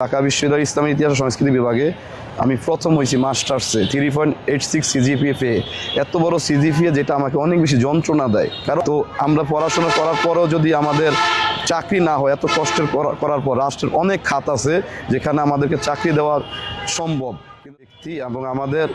ঢাকা বিশ্ববিদ্যালয় ইসলামী ইতিহাস সংস্কৃতি বিভাগে আমি প্রথম হয়েছি মাস্টার্সে three point eight six CGPA পেয়ে এত বড় সিজিপিএ যেটা আমাকে অনেক বেশি যন্ত্রণা দেয়। কারণ তো আমরা পড়াশোনা করার পরেও যদি আমাদের চাকরি না হয়, এত কষ্টের করার পর রাষ্ট্রের অনেক খাত আছে যেখানে আমাদেরকে চাকরি দেওয়া সম্ভব। ব্যক্তি এবং আমাদের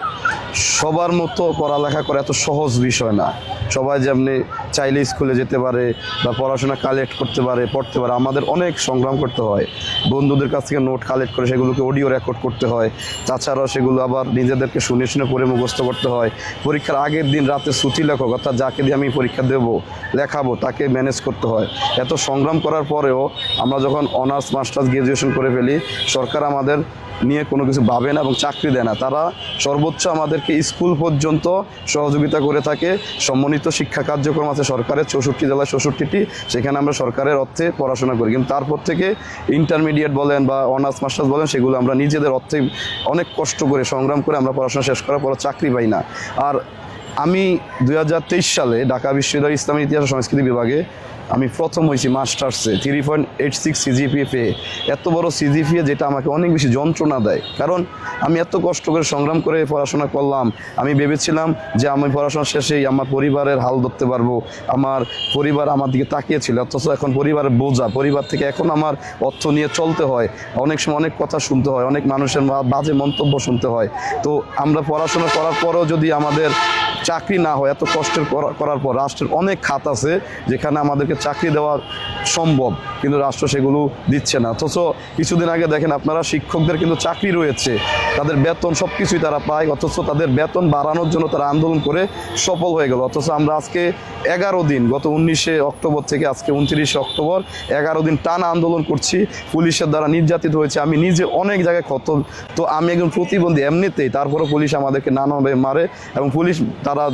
সবার মতো পড়ালেখা করা এত সহজ বিষয় না। সবাই যেমনি চাইলে স্কুলে যেতে পারে বা পড়াশোনা কালেক্ট করতে পারে, পড়তে পারে। আমাদের অনেক সংগ্রাম করতে হয়। বন্ধুদের কাছ থেকে নোট কালেক্ট করে সেগুলোকে অডিও রেকর্ড করতে হয়। তাছাড়াও সেগুলো আবার নিজেদেরকে শুনে শুনে পড়ে মুখস্থ করতে হয়। পরীক্ষার আগের দিন রাতে সূচি লেখক, অর্থাৎ যাকে দিয়ে আমি পরীক্ষা দেবো, লেখাবো, তাকে ম্যানেজ করতে হয়। এত সংগ্রাম করার পরেও আমরা যখন অনার্স মাস্টার্স গ্র্যাজুয়েশন করে ফেলি, সরকার আমাদের নিয়ে কোনো কিছু ভাবে না এবং চাকরি দেয় না। তারা সর্বোচ্চ আমাদেরকে স্কুল পর্যন্ত সহযোগিতা করে থাকে। সম্মানিত শিক্ষা কার্যক্রম আছে সরকারের, চৌষট্টি জেলায় চৌষট্টিটি। সেখানে আমরা সরকারের অর্থে পড়াশোনা করি। কিন্তু তারপর থেকে ইন্টারমিডিয়েট বলেন বা অনার্স মাস্টার্স বলেন, সেগুলো আমরা নিজেদের অর্থে অনেক কষ্ট করে, সংগ্রাম করে আমরা পড়াশোনা শেষ করার পর চাকরি পাই না। আর আমি দু হাজার তেইশ সালে ঢাকা বিশ্ববিদ্যালয় ইসলামী ইতিহাস সংস্কৃতি বিভাগে আমি প্রথম হয়েছি মাস্টার্সে three point eight six CGPA পেয়ে এত বড় সিজিপিএ যেটা আমাকে অনেক বেশি যন্ত্রণা দেয়। কারণ আমি এত কষ্ট করে সংগ্রাম করে পড়াশোনা করলাম। আমি ভেবেছিলাম যে আমি পড়াশোনা শেষেই আমার পরিবারের হাল ধরতে পারব। আমার পরিবার আমার দিকে তাকিয়েছিল, অথচ এখন পরিবারের বোঝা, পরিবার থেকে এখন আমার অর্থ নিয়ে চলতে হয়। অনেক সময় অনেক কথা শুনতে হয়, অনেক মানুষের বাজে মন্তব্য শুনতে হয়। তো আমরা পড়াশোনা করার পরেও যদি আমাদের চাকরি না হয়, এত কষ্টের করা- করার পর রাষ্ট্রের অনেক খাত আছে যেখানে আমাদেরকে চাকরি দেওয়া সম্ভব, কিন্তু রাষ্ট্র সেগুলো দিচ্ছে না। অথচ কিছুদিন আগে দেখেন আপনারা, শিক্ষকদের কিন্তু চাকরি রয়েছে, তাদের বেতন সব কিছুই তারা পায়, অথচ তাদের বেতন বাড়ানোর জন্য তারা আন্দোলন করে সফল হয়ে গেল। অথচ আমরা আজকে এগারো দিন, গত উনিশে অক্টোবর থেকে আজকে উনত্রিশে অক্টোবর, এগারো দিন টানা আন্দোলন করছি, পুলিশের দ্বারা নির্যাতিত হয়েছে, আমি নিজে অনেক জায়গায় ক্ষত। তো আমি একজন প্রতিবন্ধী, এমনিতেই তারপরে পুলিশ আমাদেরকে নানাভাবে মারে এবং পুলিশ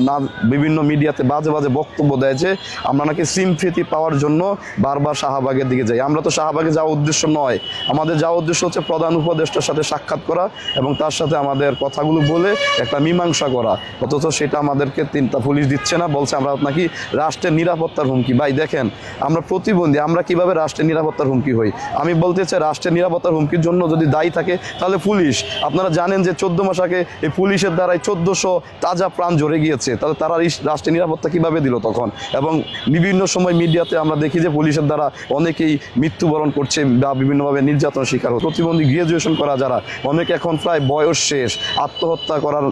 না বিভিন্ন মিডিয়াতে বাজে বাজে বক্তব্য দেয় যে আমরা নাকি সিমফিতি পাওয়ার জন্য বারবার শাহবাগের দিকে যাই। আমরা তো শাহবাগে যাওয়ার উদ্দেশ্য নয়। আমাদের যাওয়ার উদ্দেশ্য হচ্ছে প্রধান উপদেষ্টার সাথে সাক্ষাৎ করা এবং তার সাথে আমাদের কথাগুলো বলে একটা মীমাংসা করা। অথচ সেটা আমাদেরকে তিনটা পুলিশ দিচ্ছে না, বলছে আমরা নাকি রাষ্ট্রের নিরাপত্তার হুমকি। ভাই, দেখেন, আমরা প্রতিবন্ধী, আমরা কীভাবে রাষ্ট্রের নিরাপত্তার হুমকি হই? আমি বলতে চাই, রাষ্ট্রের নিরাপত্তার হুমকির জন্য যদি দায়ী থাকে, তাহলে পুলিশ। আপনারা জানেন যে চোদ্দ মাস আগে এই পুলিশের দ্বারাই চোদ্দশো তাজা প্রাণ ঝরে গিয়েছে তাহলে তারা রাষ্ট্রের নিরাপত্তা কীভাবে দিল তখন? এবং বিভিন্ন সময় মিডিয়াতে আমরা দেখি যে পুলিশের দ্বারা অনেকেই মৃত্যুবরণ করছে বা বিভিন্নভাবে নির্যাতন শিকার হচ্ছে। প্রতিবন্ধী গ্রাজুয়েশন করা যারা, অনেক এখন প্রায় বয়স শেষ, আত্মহত্যা করার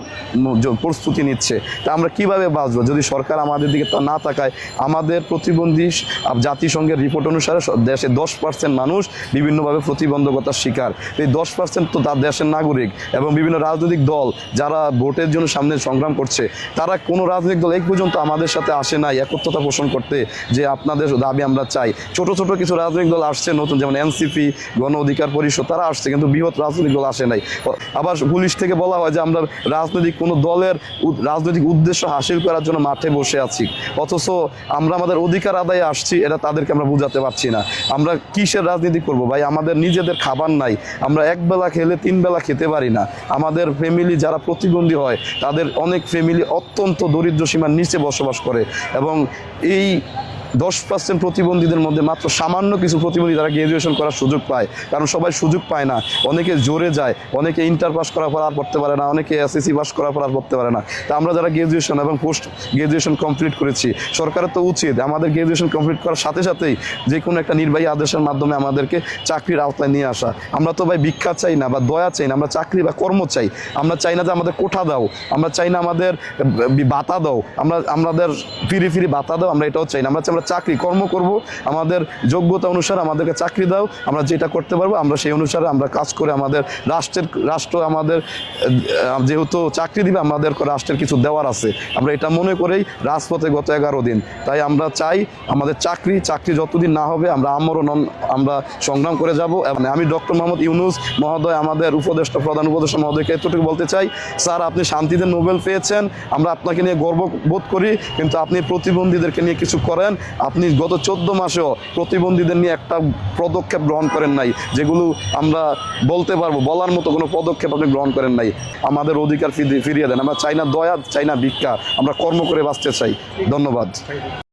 প্রস্তুতি নিচ্ছে। তা আমরা কীভাবে বাঁচবো? যদি সরকার আমাদের দিকে তা না তাকায়, আমাদের প্রতিবন্ধী জাতিসংঘের রিপোর্ট অনুসারে দেশে দশ পার্সেন্ট মানুষ বিভিন্নভাবে প্রতিবন্ধকতার শিকার। এই দশ পার্সেন্ট তো তার দেশের নাগরিক এবং বিভিন্ন রাজনৈতিক দল যারা ভোটের জন্য সামনে সংগ্রাম করছে, তারা কোনো রাজনৈতিক দল এই পর্যন্ত আমাদের সাথে আসে নাই একত্রতা পোষণ করতে যে আপনাদের দাবি আমরা চাই। ছোট ছোট কিছু রাজনৈতিক দল আসছে, নতুন যেমন এনসিপি, গণ অধিকার পরিষদ, তারা আসছে কিন্তু বৃহৎ রাজনৈতিক দল আসে নাই। আবার পুলিশ থেকে বলা হয় যে আমরা রাজনৈতিক কোনো দলের রাজনৈতিক উদ্দেশ্য হাসিল করার জন্য মাঠে বসে আছি। অথচ আমরা আমাদের অধিকার আদায়ে আসছি, এটা তাদেরকে আমরা বোঝাতে পারছি না। আমরা কিসের রাজনীতি করব ভাই? আমাদের নিজেদের খাবার নাই। আমরা এক বেলা খেলে তিন বেলা খেতে পারি না। আমাদের ফ্যামিলি যারা প্রতিবন্ধী হয়, তাদের অনেক ফ্যামিলি অত্যন্ত দরিদ্র সীমার নিচে বসবাস করে এবং এই দশ পার্সেন্ট প্রতিবন্ধীদের মধ্যে মাত্র সামান্য কিছু প্রতিবন্ধী তারা গ্রাজুয়েশন করার সুযোগ পায়। কারণ সবাই সুযোগ পায় না। অনেকে জোরে যায়, অনেকে ইন্টার পাস করার পর আর পড়তে পারে না, অনেকে এসএসসি পাস করার পর আর পড়তে পারে না। তা আমরা যারা গ্রাজুয়েশন এবং পোস্ট গ্রাজুয়েশন কমপ্লিট করেছি, সরকারের তো উচিত আমাদের গ্রাজুয়েশন কমপ্লিট করার সাথে সাথেই যে কোনো একটা নির্বাহী আদেশের মাধ্যমে আমাদেরকে চাকরির আওতায় নিয়ে আসা। আমরা তো ভাই ভিক্ষা চাই না বা দয়া চাই না, আমরা চাকরি বা কর্ম চাই। আমরা চাই না যে আমাদের কোঠা দাও, আমরা চাই না আমাদের বাতা দাও, আমরা, আমাদের ফিরি ফিরি বাতা দাও, আমরা এটাও চাই না। আমরা আমরা চাকরি কর্ম করব, আমাদের যোগ্যতা অনুসারে আমাদেরকে চাকরি দাও, আমরা যেটা করতে পারব আমরা সেই অনুসারে আমরা কাজ করে আমাদের রাষ্ট্রের, রাষ্ট্র আমাদের যেহেতু চাকরি দিবে, আমাদের রাষ্ট্রের কিছু দেওয়ার আছে। আমরা এটা মনে করেই রাজপথে গত এগারো দিন। তাই আমরা চাই আমাদের চাকরি চাকরি যতদিন না হবে আমরা আমরণ, আমরা সংগ্রাম করে যাব। এবং আমি ডক্টর মোহাম্মদ ইউনুস মহোদয়, আমাদের উপদেষ্টা, প্রধান উপদেষ্টা মহোদয়কে এতটুকু বলতে চাই, স্যার আপনি শান্তিতে নোবেল পেয়েছেন, আমরা আপনাকে নিয়ে গর্ব বোধ করি, কিন্তু আপনি প্রতিবন্ধীদেরকে নিয়ে কিছু করেন আপনি গত চোদ্দ মাসেও প্রতিবন্ধীদের নিয়ে একটা পদক্ষেপ গ্রহণ করেন নাই, যেগুলো আমরা বলতে পারব, বলার মতো কোনো পদক্ষেপ আপনি গ্রহণ করেন নাই। আমাদের অধিকার ফিরিয়ে দেন। আমরা চাই না দয়া, চাই না ভিক্ষা। আমরা কর্ম করে বাঁচতে চাই। ধন্যবাদ।